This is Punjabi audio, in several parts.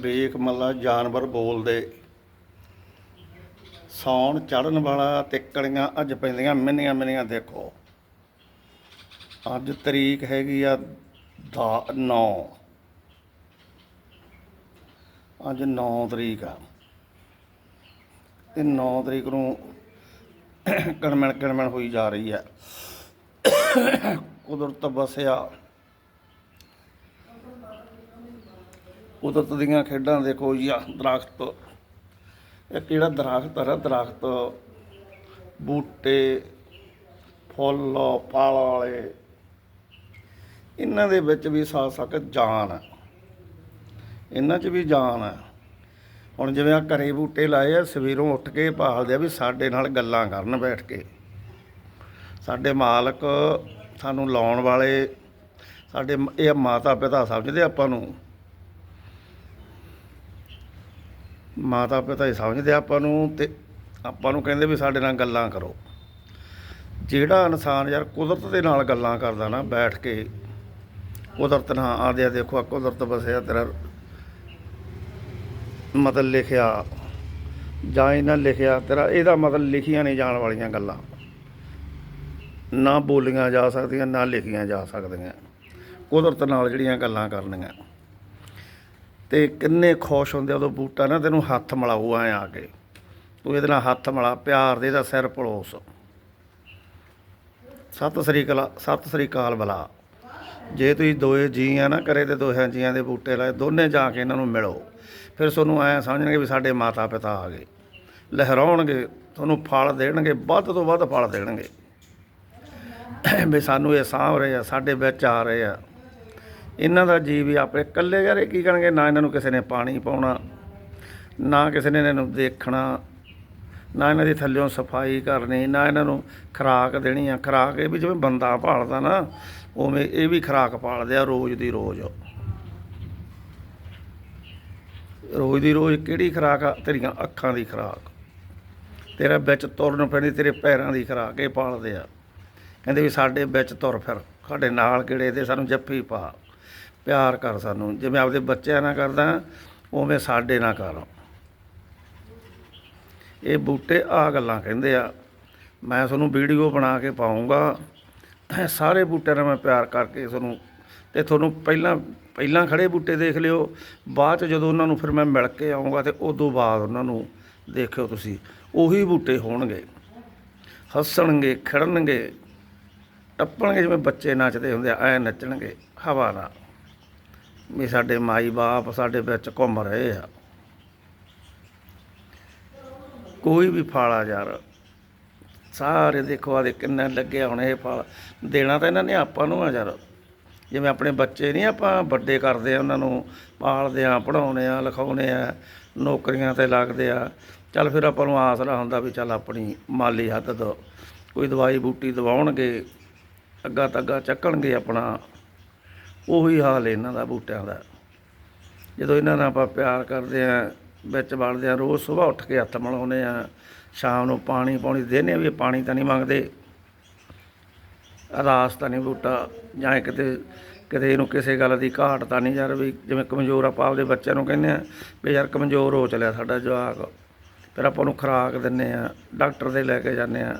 ਵੇਖ ਮੱਲਾ ਜਾਨਵਰ ਬੋਲਦੇ। ਸੌਣ ਚੜਨ ਵਾਲਾ ਤੇ ਕਲੀਆਂ ਅੱਜ ਪੈਂਦੀਆਂ, ਮਿੰਨੀਆਂ ਮਿੰਨੀਆਂ ਦੇਖੋ। ਅੱਜ ਤਰੀਕ ਹੈਗੀ ਆ ਦਾ 9 ਅੱਜ 9 ਤਰੀਕ ਆ। ਤੇ 9 ਤਰੀਕ ਨੂੰ ਕਣਮਣ ਕਣਮਣ ਹੋਈ ਜਾ ਰਹੀ ਹੈ। ਕੁਦਰਤ ਵਸਿਆ ਕੁਦਰਤ ਦੀਆਂ ਖੇਡਾਂ ਦੇਖੋ ਜੀ ਆ ਦਰਖਤ। ਇਹ ਕਿਹੜਾ ਦਰਖਤ ਹੈ ਦਰਖਤ ਬੂਟੇ, ਫੁੱਲ, ਫਲ ਵਾਲੇ। ਇਹਨਾਂ ਦੇ ਵਿੱਚ ਵੀ ਸਾਥ ਸਕ ਜਾਨ ਹੈ ਇਹਨਾਂ 'ਚ ਵੀ ਜਾਨ ਹੈ ਹੁਣ ਜਿਵੇਂ ਆ ਘਰੇ ਬੂਟੇ ਲਾਏ ਆ, ਸਵੇਰੋਂ ਉੱਠ ਕੇ ਭਾਲਦੇ ਆ ਵੀ ਸਾਡੇ ਨਾਲ ਗੱਲਾਂ ਕਰਨ ਬੈਠ ਕੇ। ਸਾਡੇ ਮਾਲਕ ਸਾਨੂੰ ਲਾਉਣ ਵਾਲੇ, ਸਾਡੇ ਇਹ ਮਾਤਾ ਪਿਤਾ ਸਮਝਦੇ ਆਪਾਂ ਨੂੰ। ਮਾਤਾ ਪਿਤਾ ਹੀ ਸਮਝਦੇ ਆਪਾਂ ਨੂੰ ਤੇ ਆਪਾਂ ਨੂੰ ਕਹਿੰਦੇ ਵੀ ਸਾਡੇ ਨਾਲ ਗੱਲਾਂ ਕਰੋ। ਜਿਹੜਾ ਇਨਸਾਨ ਯਾਰ ਕੁਦਰਤ ਦੇ ਨਾਲ ਗੱਲਾਂ ਕਰਦਾ ਨਾ ਬੈਠ ਕੇ, ਕੁਦਰਤ ਨਾਲ ਆਦੇ ਆ ਦੇਖੋ ਆ ਕੁਦਰਤ ਵਸਿਆ ਤੇਰਾ ਮਤਲਬ ਲਿਖਿਆ ਜਾਂ ਇਹਨਾਂ ਲਿਖਿਆ, ਤੇਰਾ ਇਹਦਾ ਮਤਲਬ ਲਿਖੀਆਂ ਨਹੀਂ ਜਾਣ ਵਾਲੀਆਂ ਗੱਲਾਂ। ਨਾ ਬੋਲੀਆਂ ਜਾ ਸਕਦੀਆਂ, ਨਾ ਲਿਖੀਆਂ ਜਾ ਸਕਦੀਆਂ। ਕੁਦਰਤ ਨਾਲ ਜਿਹੜੀਆਂ ਗੱਲਾਂ ਕਰਨੀਆਂ। ਤੇ ਕਿੰਨੇ ਖੁਸ਼ ਹੁੰਦੇ ਉਦੋਂ ਬੂਟਾ ਨਾ, ਤੈਨੂੰ ਹੱਥ ਮਿਲਾਊ ਐ ਆ ਕੇ। ਤੂੰ ਇਹਦੇ ਨਾਲ ਹੱਥ ਮਿਲਾ, ਪਿਆਰ ਦੇ ਇਹਦਾ ਸਿਰ ਪਲੋਸ ਸਤਿ ਸ੍ਰੀ ਅਕਾਲ, ਸਤਿ ਸ੍ਰੀ ਅਕਾਲ ਬਲਾ। ਜੇ ਤੁਸੀਂ ਦੋਏ ਜੀ ਆ ਨਾ ਕਰੇ ਤੇ ਦੋਹਾਂ ਜੀਆਂ ਦੇ ਬੂਟੇ ਲਾਏ, ਦੋਨੇ ਜਾ ਕੇ ਇਹਨਾਂ ਨੂੰ ਮਿਲੋ। ਫਿਰ ਤੁਹਾਨੂੰ ਐ ਸਮਝਣਗੇ ਵੀ ਸਾਡੇ ਮਾਤਾ ਪਿਤਾ ਆ ਗਏ। ਲਹਿਰਾਉਣਗੇ, ਤੁਹਾਨੂੰ ਫਲ ਦੇਣਗੇ, ਵੱਧ ਤੋਂ ਵੱਧ ਫਲ ਦੇਣਗੇ। ਵੀ ਸਾਨੂੰ ਇਹ ਸਾਂਭ ਰਹੇ ਆ, ਸਾਡੇ ਵਿੱਚ ਆ ਰਹੇ ਆ। ਇਹਨਾਂ ਦਾ ਜੀਵ ਵੀ ਆਪੇ ਇਕੱਲੇ ਯਾਰ ਕੀ ਕਰਨਗੇ? ਨਾ ਇਹਨਾਂ ਨੂੰ ਕਿਸੇ ਨੇ ਪਾਣੀ ਪਾਉਣਾ, ਨਾ ਕਿਸੇ ਨੇ ਇਹਨਾਂ ਨੂੰ ਦੇਖਣਾ, ਨਾ ਇਹਨਾਂ ਦੀ ਥੱਲਿਓਂ ਸਫ਼ਾਈ ਕਰਨੀ, ਨਾ ਇਹਨਾਂ ਨੂੰ ਖੁਰਾਕ ਦੇਣੀ ਆ। ਖੁਰਾਕ ਇਹ ਵੀ ਜਿਵੇਂ ਬੰਦਾ ਭਾਲਦਾ ਨਾ, ਉਵੇਂ ਇਹ ਵੀ ਖੁਰਾਕ ਪਾਲਦੇ ਆ ਰੋਜ਼ ਦੀ ਰੋਜ਼। ਰੋਜ਼ ਦੀ ਰੋਜ਼ ਕਿਹੜੀ ਖੁਰਾਕ ਆ? ਤੇਰੀਆਂ ਅੱਖਾਂ ਦੀ ਖੁਰਾਕ। ਤੇਰਾ ਵਿੱਚ ਤੁਰਨ ਪੈਣੀ ਤੇਰੇ ਪੈਰਾਂ ਦੀ ਖੁਰਾਕ ਇਹ ਪਾਲਦੇ ਆ। ਕਹਿੰਦੇ ਵੀ ਸਾਡੇ ਵਿੱਚ ਤੁਰ ਫਿਰ। ਸਾਡੇ ਨਾਲ ਕਿਹੜੇ ਤੇ ਸਾਨੂੰ ਜੱਫੀ ਪਾ। ਪਿਆਰ ਕਰ ਸਾਨੂੰ। ਜਿਵੇਂ ਆਪਦੇ ਬੱਚਿਆਂ ਨਾਲ ਕਰਦਾ, ਉਵੇਂ ਸਾਡੇ ਨਾਲ ਕਰ। ਇਹ ਬੂਟੇ ਆ ਗੱਲਾਂ ਕਹਿੰਦੇ ਆ। ਮੈਂ ਤੁਹਾਨੂੰ ਵੀਡੀਓ ਬਣਾ ਕੇ ਪਾਉਂਗਾ ਸਾਰੇ ਬੂਟਿਆਂ ਨਾਲ ਮੈਂ ਪਿਆਰ ਕਰਕੇ ਤੁਹਾਨੂੰ ਤੇ ਤੁਹਾਨੂੰ ਪਹਿਲਾਂ ਪਹਿਲਾਂ ਖੜੇ ਬੂਟੇ ਦੇਖ ਲਿਓ, ਬਾਅਦ ਚ ਜਦੋਂ ਉਹਨਾਂ ਨੂੰ ਫਿਰ ਮੈਂ ਮਿਲ ਕੇ ਆਉਂਗਾ ਤੇ ਉਦੋਂ ਬਾਅਦ ਉਹਨਾਂ ਨੂੰ ਦੇਖਿਓ ਤੁਸੀਂ, ਉਹੀ ਬੂਟੇ ਹੋਣਗੇ। ਹੱਸਣਗੇ, ਖਿੜਨਗੇ, ਟੱਪਣਗੇ ਜਿਵੇਂ ਬੱਚੇ ਨੱਚਦੇ ਹੁੰਦੇ ਆ, ਐ ਨੱਚਣਗੇ, ਹਵਾ ਨਾਲ। ਵੀ ਸਾਡੇ ਮਾਈ ਬਾਪ ਸਾਡੇ ਵਿੱਚ ਘੁੰਮ ਰਹੇ ਆ। ਕੋਈ ਵੀ ਫਲ ਆ ਯਾਰ, ਸਾਰੇ ਦੇਖੋ ਆ ਦੇ ਕਿੰਨੇ ਲੱਗੇ ਹੁਣ ਇਹ ਫਲ। ਦੇਣਾ ਤਾਂ ਇਹਨਾਂ ਨੇ ਆਪਾਂ ਨੂੰ ਆ ਯਾਰ। ਜਿਵੇਂ ਆਪਣੇ ਬੱਚੇ ਨਹੀਂ ਆਪਾਂ ਵੱਡੇ ਕਰਦੇ ਆ, ਉਹਨਾਂ ਨੂੰ ਪਾਲਦੇ ਆ ਪੜਾਉਣੇ ਆ ਲਿਖਾਉਣੇ ਆ, ਨੌਕਰੀਆਂ ਤੇ ਲੱਗਦੇ ਆ। ਚੱਲ ਫਿਰ ਆਪਾਂ ਨੂੰ ਆਸਰਾ ਹੁੰਦਾ ਵੀ ਚੱਲ ਆਪਣੀ ਮਾਲੀ ਹੱਦ ਤੋਂ ਕੋਈ ਦਵਾਈ ਬੂਟੀ ਦਵਾਉਣਗੇ ਅੱਗਾ ਤੱਗਾ ਚੱਕਣਗੇ ਆਪਣਾ। ਉਹੀ ਹਾਲ ਇਹਨਾਂ ਦਾ ਬੂਟਿਆਂ ਦਾ। ਜਦੋਂ ਇਹਨਾਂ ਨਾਲ ਆਪਾਂ ਪਿਆਰ ਕਰਦੇ ਆ, ਵਿੱਚ ਵੜਦੇ ਆ, ਰੋਜ਼ ਸਵੇਰ ਉੱਠ ਕੇ ਹੱਥ ਮਿਲਾਉਂਦੇ ਆ, ਸ਼ਾਮ ਨੂੰ ਪਾਣੀ ਪਾਣੀ ਦੇਨੇ ਵੀ ਪਾਣੀ ਤਾਂ ਨਹੀਂ ਮੰਗਦੇ। ਰਾਸ ਤਾਂ ਨਹੀਂ ਬੂਟਾ ਜਾਂ ਕਿਤੇ ਕਿਤੇ ਇਹਨੂੰ ਕਿਸੇ ਗੱਲ ਦੀ ਘਾਟ ਤਾਂ ਨਹੀਂ ਯਾਰ ਵੀ ਜਿਵੇਂ ਕਮਜ਼ੋਰ ਆਪਾਂ ਆਪਦੇ ਬੱਚਿਆਂ ਨੂੰ ਕਹਿੰਦੇ ਆ ਵੀ ਯਾਰ ਕਮਜ਼ੋਰ ਹੋ ਚਲਿਆ ਸਾਡਾ ਜਵਾਕ। ਫਿਰ ਆਪਾਂ ਨੂੰ ਖੁਰਾਕ ਦਿੰਨੇ ਆ ਡਾਕਟਰ ਦੇ ਲੈ ਕੇ ਜਾਂਦੇ ਆ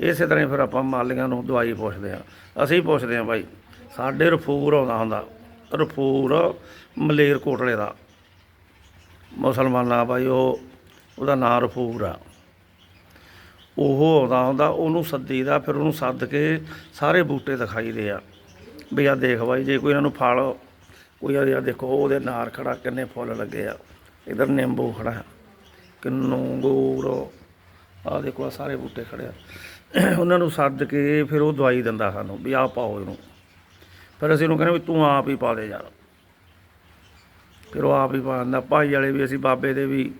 ਇਸੇ ਤਰ੍ਹਾਂ ਹੀ ਫਿਰ ਆਪਾਂ ਮਾਲੀਆਂ ਨੂੰ ਦਵਾਈ ਪੁੱਛਦੇ ਆ ਅਸੀਂ ਪੁੱਛਦੇ ਆ ਬਾਈ, ਸਾਡੇ ਰਫੂਰ ਆਉਂਦਾ ਹੁੰਦਾ, ਰਫੂਰ ਮਲੇਰ ਕੋਟਲੇ ਦਾ। ਮੁਸਲਮਾਨਾਂ ਬਾਈ ਉਹ, ਉਹਦਾ ਨਾਂ ਰਫੂਰ ਆ। ਉਹ ਆਉਂਦਾ ਹੁੰਦਾ, ਉਹਨੂੰ ਸੱਦੀਦਾ ਫਿਰ ਉਹਨੂੰ ਸੱਦ ਕੇ ਸਾਰੇ ਬੂਟੇ ਦਿਖਾਈਦੇ ਆ। ਵੀ ਆ ਦੇਖ ਬਾਈ, ਜੇ ਕੋਈ ਇਹਨਾਂ ਨੂੰ ਫਲ, ਕੋਈ ਆ ਦੇਖੋ ਉਹਦੇ ਨਾਰ ਖੜਾ, ਕਿੰਨੇ ਫੁੱਲ ਲੱਗੇ ਆ। ਇਧਰ ਨਿੰਬੂ ਖੜਾ ਹੈ ਕਿੰਨੂ ਅੰਗੂਰ ਆ ਦੇਖੋ ਆ ਸਾਰੇ ਬੂਟੇ ਖੜੇ ਆ। ਉਹਨਾਂ ਨੂੰ ਸੱਦ ਕੇ ਫਿਰ ਉਹ ਦਵਾਈ ਦਿੰਦਾ ਸਾਨੂੰ, ਵੀ ਆ ਪਾਓ ਇਹਨੂੰ। ਫਿਰ ਅਸੀਂ ਉਹਨੂੰ ਕਹਿੰਦੇ ਵੀ ਤੂੰ ਆਪ ਹੀ ਪਾ ਦੇ ਯਾਰ। ਫਿਰ ਉਹ ਆਪ ਹੀ ਪਾ ਦਿੰਦਾ। ਭਾਈ ਵਾਲੇ ਵੀ ਅਸੀਂ ਬਾਬੇ ਦੇ ਵੀ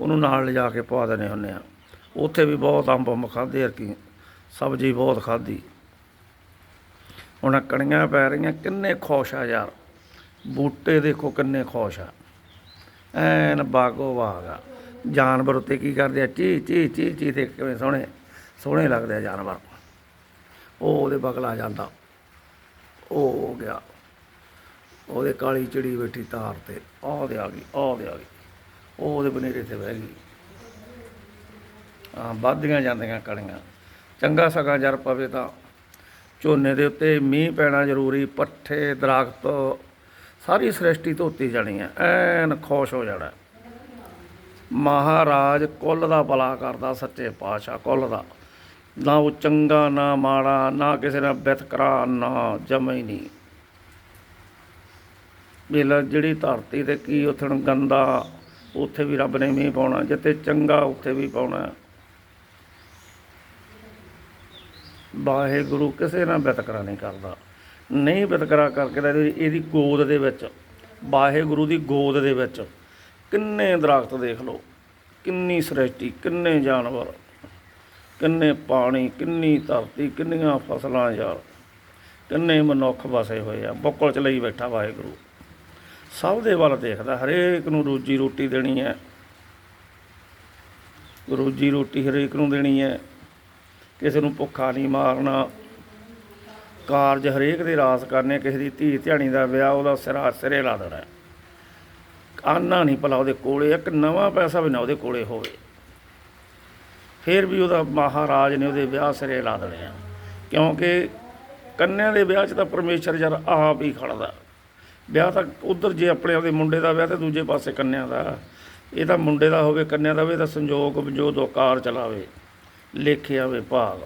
ਉਹਨੂੰ ਨਾਲ ਲਿਜਾ ਕੇ ਪਾ ਦਿੰਦੇ ਹੁੰਦੇ ਆ। ਉੱਥੇ ਵੀ ਬਹੁਤ ਅੰਬ ਅੰਬ ਖਾਧੇ ਕੀ ਸਬਜ਼ੀ ਬਹੁਤ ਖਾਧੀ। ਹੁਣ ਕਣੀਆਂ ਪੈ ਰਹੀਆਂ, ਕਿੰਨੇ ਖੁਸ਼ ਆ ਯਾਰ। ਬੂਟੇ ਦੇਖੋ ਕਿੰਨੇ ਖੁਸ਼ ਆ। ਐਨ ਬਾਗੋ ਬਾਗ ਆ। ਜਾਨਵਰ ਉੱਤੇ ਕੀ ਕਰਦੇ ਆ? ਚੀ ਚੀ ਚੀ ਚੀ ਤੇ ਕਿਵੇਂ ਸੋਹਣੇ ਸੋਹਣੇ ਲੱਗਦੇ ਆ ਜਾਨਵਰ। ਉਹ ਉਹਦੇ ਬਗਲਾ ਜਾਂਦਾ। ਉਹ ਹੋ ਗਿਆ। ਉਹਦੇ ਕਾਲੀ ਚਿੜੀ ਬੈਠੀ ਤਾਰ ਤੇ। ਆਹ ਦੇ ਆ ਗਈ, ਆਹ ਦੇ ਆ ਗਈ। ਉਹ ਉਹਦੇ ਬਨੇਰੇ ਤੇ ਬਹਿ ਗਈ। ਵੱਧਦੀਆਂ ਜਾਂਦੀਆਂ ਕਣੀਆਂ ਚੰਗਾ ਸਗਾ ਜਰ ਪਵੇ ਤਾਂ। ਝੋਨੇ ਦੇ ਉੱਤੇ ਮੀਂਹ ਪੈਣਾ ਜ਼ਰੂਰੀ, ਪੱਠੇ, ਦਰਖਤ, ਸਾਰੀ ਸ੍ਰਿਸ਼ਟੀ ਧੋਤੀ ਜਾਣੀ ਹੈ। ਐਨ ਖੁਸ਼ ਹੋ ਜਾਣਾ। ਮਹਾਰਾਜ ਕੁੱਲ ਦਾ ਭਲਾ ਕਰਦਾ, ਸੱਚੇ ਪਾਤਸ਼ਾਹ ਕੁੱਲ ਦਾ। ਨਾ ਉਹ ਚੰਗਾ, ਨਾ ਮਾੜਾ, ਨਾ ਕਿਸੇ ਨਾਲ ਬਿਤਕਰਾ, ਨਾ ਜਮਾ ਹੀ ਨਹੀਂ। ਵੇਲਾ ਜਿਹੜੀ ਧਰਤੀ ਤੇ ਕੀ ਉੱਥੇ ਗੰਦਾ, ਉੱਥੇ ਵੀ ਰੱਬ ਨੇ ਮੀਂਹ ਪਾਉਣਾ, ਜਿੱਥੇ ਚੰਗਾ, ਉੱਥੇ ਵੀ ਪਾਉਣਾ। ਵਾਹਿਗੁਰੂ ਕਿਸੇ ਨਾਲ ਵਿਤਕਰਾ ਨਹੀਂ ਕਰਦਾ। ਨਹੀਂ ਵਿਤਕਰਾ ਕਰਕੇ ਤਾਂ ਇਹਦੀ ਇਹਦੀ ਗੋਦ ਦੇ ਵਿੱਚ, ਵਾਹਿਗੁਰੂ ਦੀ ਗੋਦ ਦੇ ਵਿੱਚ ਕਿੰਨੇ ਦਰਖਤ ਦੇਖ ਲਓ, ਕਿੰਨੀ ਸ੍ਰਿਸ਼ਟੀ, ਕਿੰਨੇ ਜਾਨਵਰ, ਕਿੰਨੇ ਪਾਣੀ, ਕਿੰਨੀ ਧਰਤੀ, ਕਿੰਨੀਆਂ ਫਸਲਾਂ ਯਾਰ, ਕਿੰਨੇ ਮਨੁੱਖ ਵਸੇ ਹੋਏ ਆ, ਬੁੱਕਲ ਚ ਲਈ ਬੈਠਾ ਵਾਹਿਗੁਰੂ। ਸਭ ਦੇ ਵੱਲ ਦੇਖਦਾ, ਹਰੇਕ ਨੂੰ ਰੋਜੀ ਰੋਟੀ ਦੇਣੀ ਹੈ। ਰੋਜੀ ਰੋਟੀ ਹਰੇਕ ਨੂੰ ਦੇਣੀ ਹੈ। ਕਿਸੇ ਨੂੰ ਭੁੱਖਾ ਨਹੀਂ ਮਾਰਨਾ। ਕਾਰਜ ਹਰੇਕ ਦੇ ਰਾਸ ਕਰਨੇ, ਕਿਸੇ ਦੀ ਧੀ ਧਿਆਣੀ ਦਾ ਵਿਆਹ, ਉਹਦਾ ਸਿਰਾ ਸਿਰੇ ਲਾ ਦੇਣਾ। ਆਨਾ ਨਹੀਂ ਭਲਾ ਉਹਦੇ ਕੋਲੇ, ਇੱਕ ਨਵਾਂ ਪੈਸਾ ਵੀ ਨਾ ਉਹਦੇ ਕੋਲੇ ਹੋਵੇ। ਫਿਰ ਵੀ ਉਹਦਾ ਮਹਾਰਾਜ ਨੇ ਉਹਦੇ ਵਿਆਹ ਸਿਰੇ ਲਾ ਦੇਣੇ ਆ। ਕਿਉਂਕਿ ਕੰਨਿਆਂ ਦੇ ਵਿਆਹ 'ਚ ਤਾਂ ਪਰਮੇਸ਼ਰ ਯਾਰ ਆਪ ਹੀ ਖੜਦਾ। ਵਿਆਹ ਤਾਂ ਉਧਰ ਜੇ ਆਪਣੇ ਆਪਦੇ ਮੁੰਡੇ ਦਾ ਵਿਆਹ ਤੇ ਦੂਜੇ ਪਾਸੇ ਕੰਨਿਆਂ ਦਾ। ਇਹ ਤਾਂ ਮੁੰਡੇ ਦਾ ਹੋਵੇ, ਕੰਨਿਆ ਦਾ ਵੀ ਤਾਂ ਸੰਜੋਗ ਜੋ ਦੋ ਕਾਰ ਚਲਾਵੇ। ਲੇਖੇ ਆਵੇ ਭਾਗ।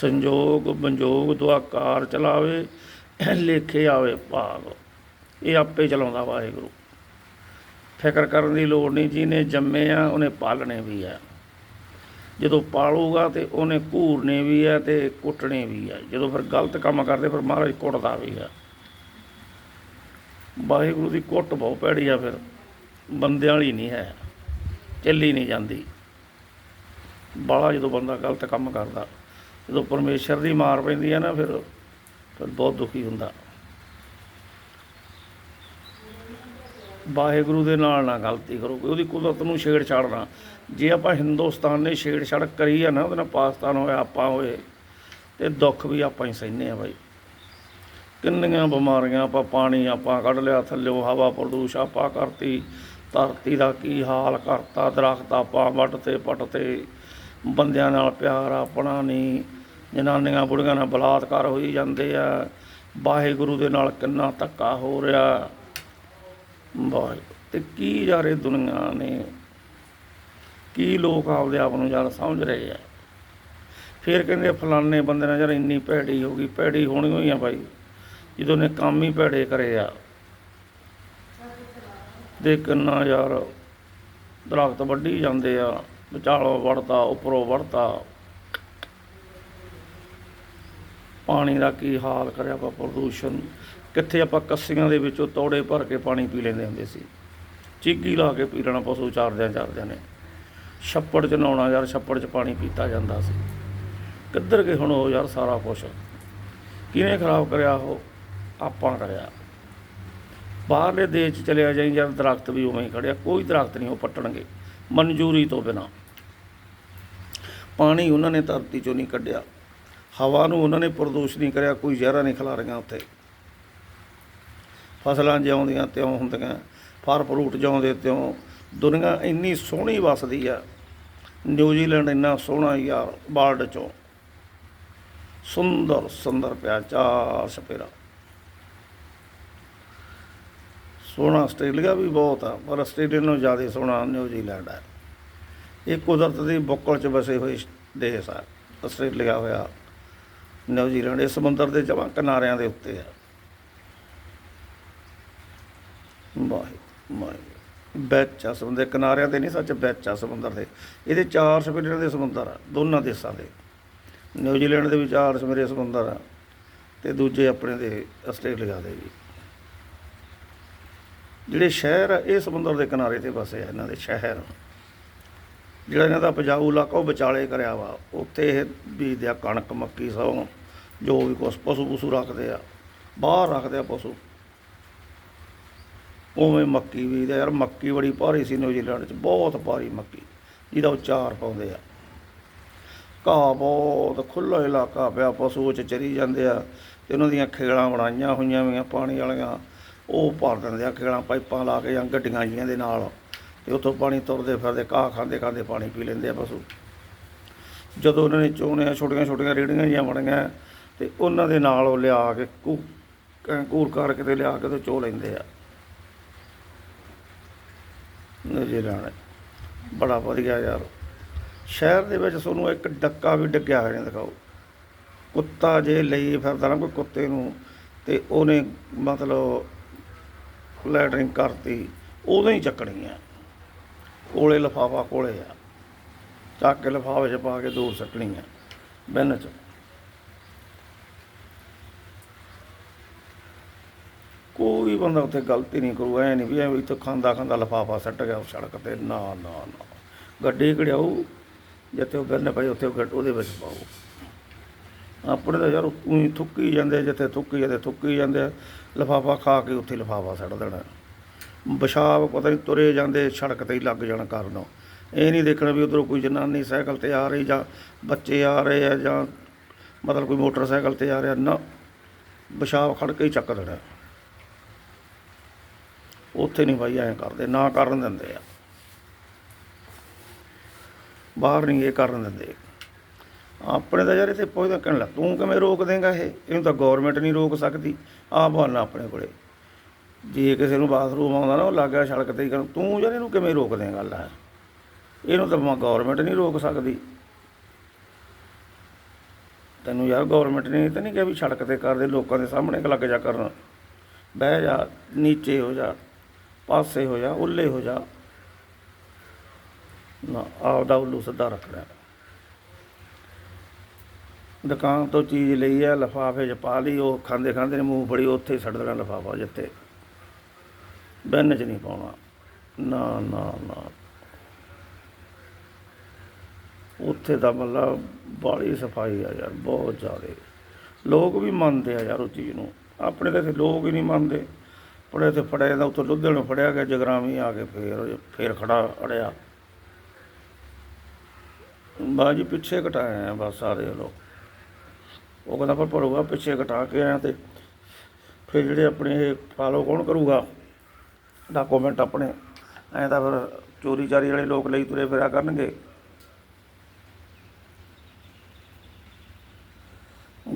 ਸੰਜੋਗ ਬੰਜੋਗ ਦੁਆਕਾਰ ਚਲਾਵੇ ਲੇਖੇ ਆਵੇ ਭਾਗ। ਇਹ ਆਪੇ ਚਲਾਉਂਦਾ ਵਾਹਿਗੁਰੂ। ਫਿਕਰ ਕਰਨ ਦੀ ਲੋੜ ਨਹੀਂ, ਜਿਹਨੇ ਜੰਮੇ ਆ, ਉਹਨੇ ਪਾਲਣੇ ਵੀ ਆ। ਜਦੋਂ ਪਾਲੂਗਾ ਤੇ ਉਹਨੇ ਘੂਰਨੇ ਵੀ ਆ ਤੇ ਕੁੱਟਣੇ ਵੀ ਆ। ਜਦੋਂ ਫਿਰ ਗਲਤ ਕੰਮ ਕਰਦੇ, ਫਿਰ ਮਹਾਰਾਜ ਕੁੱਟਦਾ ਵੀ ਆ। ਵਾਹਿਗੁਰੂ ਦੀ ਕੁੱਟ ਬਹੁਤ ਭੈੜੀ ਆ ਫਿਰ। ਬੰਦਿਆਂ ਵਾਲੀ ਨਹੀਂ ਹੈ। ਚੱਲੀ ਨਹੀਂ ਜਾਂਦੀ। ਬਾਲਾ ਜਦੋਂ ਬੰਦਾ ਗਲਤ ਕੰਮ ਕਰਦਾ, ਜਦੋਂ ਪਰਮੇਸ਼ਰ ਦੀ ਮਾਰ ਪੈਂਦੀ ਹੈ ਨਾ, ਫਿਰ ਫਿਰ ਬਹੁਤ ਦੁਖੀ ਹੁੰਦਾ। ਵਾਹਿਗੁਰੂ ਦੇ ਨਾਲ ਨਾ ਗਲਤੀ ਕਰੋ ਉਹਦੀ ਕੁਦਰਤ ਨੂੰ ਛੇੜ ਛਾੜਨਾ। ਜੇ ਆਪਾਂ ਹਿੰਦੁਸਤਾਨ ਨੇ ਛੇੜ ਛਾੜ ਕਰੀ ਆ ਨਾ, ਉਹਦੇ ਨਾਲ ਪਾਕਿਸਤਾਨ ਹੋਇਆ, ਆਪਾਂ ਹੋਏ, ਤੇ ਦੁੱਖ ਵੀ ਆਪਾਂ ਹੀ ਸਹਿੰਦੇ ਆ ਬਾਈ। ਕਿੰਨੀਆਂ ਬਿਮਾਰੀਆਂ ਆਪਾਂ, ਪਾਣੀ ਆਪਾਂ ਕੱਢ ਲਿਆ, ਥੱਲਿਓ ਹਵਾ ਪ੍ਰਦੂਸ਼ ਆਪਾਂ ਕਰਤੀ, ਧਰਤੀ ਦਾ ਕੀ ਹਾਲ ਕਰਤਾ, ਦਰਖਤ ਆਪਾਂ ਵੱਢ ਤੇ ਪੱਟ ਤੇ ਬੰਦਿਆਂ ਨਾਲ ਪਿਆਰ ਆਪਣਾ ਨਹੀਂ ਜਨਾਨੀਆਂ ਬੁੜੀਆਂ ਨਾਲ ਬਲਾਤਕਾਰ ਹੋਈ ਜਾਂਦੇ ਆ। ਵਾਹਿਗੁਰੂ ਦੇ ਨਾਲ ਕਿੰਨਾ ਧੱਕਾ ਹੋ ਰਿਹਾ। ਵਾਹਿਗੁਰੂ, ਤੇ ਕੀ ਯਾਰ ਇਹ ਦੁਨੀਆ ਨੇ? ਕੀ ਲੋਕ ਆਪਦੇ ਆਪ ਨੂੰ ਯਾਰ ਸਮਝ ਰਹੇ ਆ? ਫਿਰ ਕਹਿੰਦੇ ਫਲਾਣੇ ਬੰਦੇ ਨਾਲ ਯਾਰ ਇੰਨੀ ਭੈੜੀ ਹੋ ਗਈ, ਭੈੜੀ ਹੋਣੀ ਹੋਈ ਆ ਭਾਈ ਜਦੋਂ ਨੇ ਕੰਮ ਹੀ ਭੈੜੇ ਕਰੇ ਆ। ਦੇ ਕਿੰਨਾ ਯਾਰ ਦਰਖਤ ਵੱਢੀ ਜਾਂਦੇ ਆ। ਵਿਚਾਲੋਂ ਵੜਦਾ, ਉੱਪਰੋਂ ਵੜਦਾ। ਪਾਣੀ ਦਾ ਕੀ ਹਾਲ ਕਰਿਆ ਆਪਾਂ ਪ੍ਰਦੂਸ਼ਣ? ਕਿੱਥੇ ਆਪਾਂ ਕੱਸੀਆਂ ਦੇ ਵਿੱਚੋਂ ਤੋੜੇ ਭਰ ਕੇ ਪਾਣੀ ਪੀ ਲੈਂਦੇ ਹੁੰਦੇ ਸੀ? ਚੀਗੀ ਲਾ ਕੇ ਪੀ ਲੈਣਾ ਪਸ਼ੂ ਚਾਰਦਿਆਂ ਚਾਰਦਿਆਂ ਨੇ। ਛੱਪੜ 'ਚ ਨਹਾਉਣਾ ਯਾਰ, ਛੱਪੜ 'ਚ ਪਾਣੀ ਪੀਤਾ ਜਾਂਦਾ ਸੀ। ਕਿੱਧਰ ਗਏ ਹੁਣ ਉਹ ਯਾਰ ਸਾਰਾ ਕੁਛ? ਕਿਹਨੇ ਖਰਾਬ ਕਰਿਆ ਉਹ? ਆਪਾਂ ਕਰਿਆ। ਬਾਹਰਲੇ ਦੇਸ਼ 'ਚ ਚਲਿਆ ਜਾਈ ਯਾਰ ਦਰਖਤ ਵੀ ਉਵੇਂ ਹੀ ਖੜਿਆ ਕੋਈ ਦਰਖਤ ਨਹੀਂ ਉਹ ਪੱਟਣਗੇ, ਮਨਜ਼ੂਰੀ ਤੋਂ ਬਿਨਾ। ਪਾਣੀ ਉਹਨਾਂ ਨੇ ਧਰਤੀ 'ਚੋਂ ਨਹੀਂ ਕੱਢਿਆ। ਹਵਾ ਨੂੰ ਉਹਨਾਂ ਨੇ ਪ੍ਰਦੂਸ਼ਿਤ ਨਹੀਂ ਕਰਿਆ, ਕੋਈ ਜ਼ਹਿਰਾਂ ਨਹੀਂ ਖਿਲਾਰੀਆਂ ਉੱਥੇ। ਫਸਲਾਂ ਜਿਉਂਦੀਆਂ ਤਿਉਂ ਹੁੰਦੀਆਂ, ਫਲ ਫਰੂਟ ਜਿਉਂਦੇ ਤਿਉਂ। ਦੁਨੀਆ ਇੰਨੀ ਸੋਹਣੀ ਵਸਦੀ ਆ। ਨਿਊਜ਼ੀਲੈਂਡ ਇੰਨਾ ਸੋਹਣਾ ਯਾਰ ਵਰਲਡ ਚੋਂ। ਸੁੰਦਰ ਸੁੰਦਰ ਪਿਆ, ਚਾਰ ਸਪੇਰਾ। ਸੋਹਣਾ ਆਸਟ੍ਰੇਲੀਆ ਵੀ ਬਹੁਤ ਆ, ਪਰ ਆਸਟ੍ਰੇਲੀਆ ਨਾਲੋਂ ਜ਼ਿਆਦਾ ਸੋਹਣਾ ਨਿਊਜ਼ੀਲੈਂਡ ਹੈ ਇਹ ਕੁਦਰਤ ਦੀ ਬੁੱਕਲ 'ਚ ਵਸੇ ਹੋਏ ਦੇਸ਼ ਆ। ਆਸਟ੍ਰੇਲੀਆ ਹੋਇਆ ਨਿਊਜ਼ੀਲੈਂਡ ਇਹ ਸਮੁੰਦਰ ਦੇ ਜਮਾਂ ਕਿਨਾਰਿਆਂ ਦੇ ਉੱਤੇ ਆ। ਵਾਹਿ ਵਾਹਿ ਵਿੱਚ ਸਮੁੰਦਰ ਦੇ ਕਿਨਾਰਿਆਂ ਤੇ ਨਹੀਂ ਸੱਚ ਵਿੱਚ ਆ ਸਮੁੰਦਰ ਦੇ। ਇਹਦੇ ਚਾਰ ਸਪੇਰਿਆਂ ਦੇ ਸਮੁੰਦਰ ਆ, ਦੋਨਾਂ ਦੇਸ਼ਾਂ ਦੇ। ਨਿਊਜ਼ੀਲੈਂਡ ਦੇ ਵੀ ਚਾਰ ਸਮੁੰਦਰੀ ਸਮੁੰਦਰ ਆ ਤੇ ਦੂਜੇ ਆਪਣੇ ਦੇ ਆਸਟ੍ਰੇਲੀਆ ਦੇ ਵੀ। ਜਿਹੜੇ ਸ਼ਹਿਰ ਆ, ਇਹ ਸਮੁੰਦਰ ਦੇ ਕਿਨਾਰੇ ਤੇ ਵਸੇ ਆ, ਇਹਨਾਂ ਦੇ ਸ਼ਹਿਰ। ਜਿਹੜਾ ਇਹਨਾਂ ਦਾ ਉਪਜਾਊ ਇਲਾਕਾ ਉਹ ਵਿਚਾਲੇ ਕਰਿਆ ਵਾ, ਉੱਥੇ ਇਹ ਬੀਜਦੇ ਆ ਕਣਕ, ਮੱਕੀ ਸਰੋਂ ਜੋ ਵੀ ਕੁਛ ਪਸ਼ੂ ਪਸ਼ੂ ਰੱਖਦੇ ਆ, ਬਾਹਰ ਰੱਖਦੇ ਆ ਪਸ਼ੂ। ਉਵੇਂ ਮੱਕੀ ਬੀਜਦੇ ਯਾਰ ਮੱਕੀ ਬੜੀ ਭਾਰੀ ਸੀ ਨਿਊਜ਼ੀਲੈਂਡ 'ਚ, ਬਹੁਤ ਭਾਰੀ ਮੱਕੀ, ਜਿਹਦਾ ਉਚਾਰ ਪਾਉਂਦੇ ਆ। ਘਾਹ ਬਹੁਤ ਖੁੱਲ੍ਹਾ ਇਲਾਕਾ ਪਿਆ, ਪਸ਼ੂ ਚ ਚਰੀ ਜਾਂਦੇ ਆ, ਤੇ ਉਹਨਾਂ ਦੀਆਂ ਖੇਲਾਂ ਬਣਾਈਆਂ ਹੋਈਆਂ ਵੀਆਂ ਪਾਣੀ ਵਾਲੀਆਂ, ਉਹ ਭਰ ਦਿੰਦੇ ਆ ਖੇਲਾਂ, ਪਾਈਪਾਂ ਲਾ ਕੇ ਜਾਂ ਗੱਡੀਆਂ ਜੀਆਂ ਦੇ ਨਾਲ। ਤੇ ਉੱਥੋਂ ਪਾਣੀ ਤੁਰਦੇ ਫਿਰਦੇ, ਘਾਹ ਖਾਂਦੇ ਖਾਂਦੇ ਪਾਣੀ ਪੀ ਲੈਂਦੇ ਆ ਪਸ਼ੂ। ਜਦੋਂ ਉਹਨਾਂ ਨੇ ਚੋਣਿਆ ਛੋਟੀਆਂ ਛੋਟੀਆਂ ਰੇੜੀਆਂ ਜੀਆਂ ਬਣੀਆਂ, ਤੇ ਉਹਨਾਂ ਦੇ ਨਾਲ ਉਹ ਲਿਆ ਕੇ ਕੂ ਕ- ਕੂਰ ਕਰਕੇ ਤੇ ਲਿਆ ਕੇ ਤੇ ਚੋ ਲੈਂਦੇ ਆ। ਨਿਊਜ਼ੀਲੈਂਡ ਬੜਾ ਵਧੀਆ ਯਾਰ। ਸ਼ਹਿਰ ਦੇ ਵਿੱਚ ਤੁਹਾਨੂੰ ਇੱਕ ਡੱਕਾ ਵੀ ਡੱਗਿਆ ਹੋਇਆ ਨਹੀਂ ਦਿਖਾਓ। ਕੁੱਤਾ ਜੇ ਲਈ ਫਿਰਦਾ ਨਾ ਕੋਈ ਕੁੱਤੇ ਨੂੰ, ਤੇ ਉਹਨੇ ਮਤਲਬ ਲੈਟਰਿੰਗ ਕਰਤੀ, ਉਦੋਂ ਹੀ ਚੱਕਣੀ ਆ। ਕੋਲੇ ਲਫਾਫਾ ਕੋਲੇ ਆ। ਚੱਕ ਕੇ ਲਿਫਾਫੇ 'ਚ ਪਾ ਕੇ ਦੂਰ ਸੱਟਣੀ ਆ, ਬਿੰਨ 'ਚ। ਕੋਈ ਬੰਦਾ ਉੱਥੇ ਗਲਤੀ ਨਹੀਂ ਕਰੂ, ਐ ਨਹੀਂ ਵੀ ਐ ਇੱਥੇ ਖਾਂਦਾ ਖਾਂਦਾ ਲਫਾਫਾ ਸੱਟ ਗਿਆ ਉਸ ਸੜਕ ਤੇ ਨਾ ਨਾ ਨਾ। ਗੱਡੀ ਘੜਿਆਉ ਜਿੱਥੇ ਉਹ ਬਿੰਨ ਪਈ ਉੱਥੇ ਉਹਦੇ ਵਿੱਚ ਪਾਓ। ਆਪਣੇ ਤਾਂ ਯਾਰ ਉਹੀ ਥੁੱਕੀ ਜਾਂਦੇ ਜਿੱਥੇ ਥੁੱਕੀ ਜਾਂਦੇ ਥੁੱਕੀ ਜਾਂਦੇ ਲਫਾਫਾ ਖਾ ਕੇ ਉੱਥੇ ਲਫਾਫਾ ਸੱਟ ਦੇਣਾ। ਪਿਸ਼ਾਬ ਪਤਾ ਨਹੀਂ ਤੁਰੇ ਜਾਂਦੇ, ਸੜਕ ਤੇ ਹੀ ਲੱਗ ਜਾਣਾ ਕਰਨ। ਇਹ ਨਹੀਂ ਦੇਖਣਾ ਵੀ ਉਧਰੋਂ ਕੋਈ ਜਨਾਨੀ ਸਾਈਕਲ ਤੇ ਆ ਰਹੀ ਜਾਂ ਬੱਚੇ ਆ ਰਹੇ ਆ ਜਾਂ ਮਤਲਬ ਕੋਈ ਮੋਟਰਸਾਈਕਲ ਤੇ ਆ ਰਿਹਾ, ਨਾ। ਪਿਸ਼ਾਬ ਖੜ ਕੇ ਹੀ ਚੱਕ ਦੇਣਾ। ਉੱਥੇ ਨਹੀਂ ਭਾਈ ਐਂ ਕਰਦੇ, ਨਾ ਕਰਨ ਦਿੰਦੇ ਆ। ਬਾਹਰ ਨਹੀਂ ਇਹ ਕਰਨ ਦਿੰਦੇ। ਆਪਣੇ ਤਾਂ ਯਾਰ ਇੱਥੇ ਪੁੱਛਦਾ ਕਹਿਣ ਲੱਗ, ਤੂੰ ਕਿਵੇਂ ਰੋਕ ਦੇਂਗਾ ਇਹ? ਇਹਨੂੰ ਤਾਂ ਗਵਰਨਮੈਂਟ ਨਹੀਂ ਰੋਕ ਸਕਦੀ। ਆਹ ਬਹਾਨਾ ਆਪਣੇ ਕੋਲੇ। ਜੇ ਕਿਸੇ ਨੂੰ ਬਾਥਰੂਮ ਆਉਂਦਾ ਨਾ, ਉਹ ਲੱਗਾ ਸੜਕ ਤੇ ਹੀ ਕਰ ਤੂੰ ਯਾਰ ਇਹਨੂੰ ਕਿਵੇਂ ਰੋਕ ਗੱਲ ਲੈ ਇਹਨੂੰ ਤਾਂ ਗਵਰਨਮੈਂਟ ਨਹੀਂ ਰੋਕ ਸਕਦੀ। ਤੈਨੂੰ ਯਾਰ ਗਵਰਨਮੈਂਟ ਨੇ ਤਾਂ ਨਹੀਂ ਕਿਹਾ ਵੀ ਸੜਕ ਤੇ ਕਰਦੇ ਲੋਕਾਂ ਦੇ ਸਾਹਮਣੇ ਲੱਗ ਜਾ ਕਰਨ। ਬਹਿ ਜਾ, ਨੀਚੇ ਹੋ ਜਾ, ਪਾਸੇ ਹੋ ਜਾ, ਉੱਲੇ ਹੋ ਜਾ। ਨਾ, ਆਪਦਾ ਉੱਲੂ ਸਿੱਧਾ ਰੱਖਣਾ ਦੁਕਾਨ ਤੋਂ ਚੀਜ਼ ਲਈ ਆ, ਲਫਾਫੇ 'ਚ ਪਾ ਲਈ, ਉਹ ਖਾਂਦੇ ਖਾਂਦੇ ਨੇ, ਮੂੰਹ ਫੜੀ, ਉੱਥੇ ਛੱਡ ਦੇਣਾ ਲਫਾਫਾ ਜਿੱਥੇ। ਬਿੰਨ 'ਚ ਨਹੀਂ ਪਾਉਣਾ। ਨਾ ਨਾ ਨਾ। ਉੱਥੇ ਤਾਂ ਮਤਲਬ ਬਾੜੀ ਸਫ਼ਾਈ ਆ ਯਾਰ, ਬਹੁਤ ਜ਼ਿਆਦਾ। ਲੋਕ ਵੀ ਮੰਨਦੇ ਆ ਯਾਰ ਉਹ ਚੀਜ਼ ਨੂੰ। ਆਪਣੇ ਤਾਂ ਇੱਥੇ ਲੋਕ ਹੀ ਨਹੀਂ ਮੰਨਦੇ। ਪੜੇ ਤੇ ਫੜਿਆ ਜਾਂਦਾ, ਉੱਥੋਂ ਲੁਧਿਆਣੇ ਫੜਿਆ ਗਿਆ, ਜਗਰਾਵੀ ਆ ਕੇ ਫੇਰ ਫੇਰ ਖੜਾ ਅੜਿਆ। ਬਾਜੀ ਪਿੱਛੇ ਘਟਾਏ ਆ ਬਸ ਸਾਰੇ ਲੋਕ। ਉਹ ਕਹਿੰਦਾ ਪਰ ਭਰੂਗਾ ਪਿੱਛੇ ਘਟਾ ਕੇ ਆਇਆ ਤੇ। ਫਿਰ ਜਿਹੜੇ ਆਪਣੇ ਇਹ ਫਾਲੋ ਕੌਣ ਕਰੂਗਾ? ਡਾਕੂਮੈਂਟ ਆਪਣੇ। ਐਂ ਤਾਂ ਫਿਰ ਚੋਰੀ ਚਾਰੀ ਵਾਲੇ ਲੋਕ ਲਈ ਤੁਰੇ ਫਿਰਿਆ ਕਰਨਗੇ।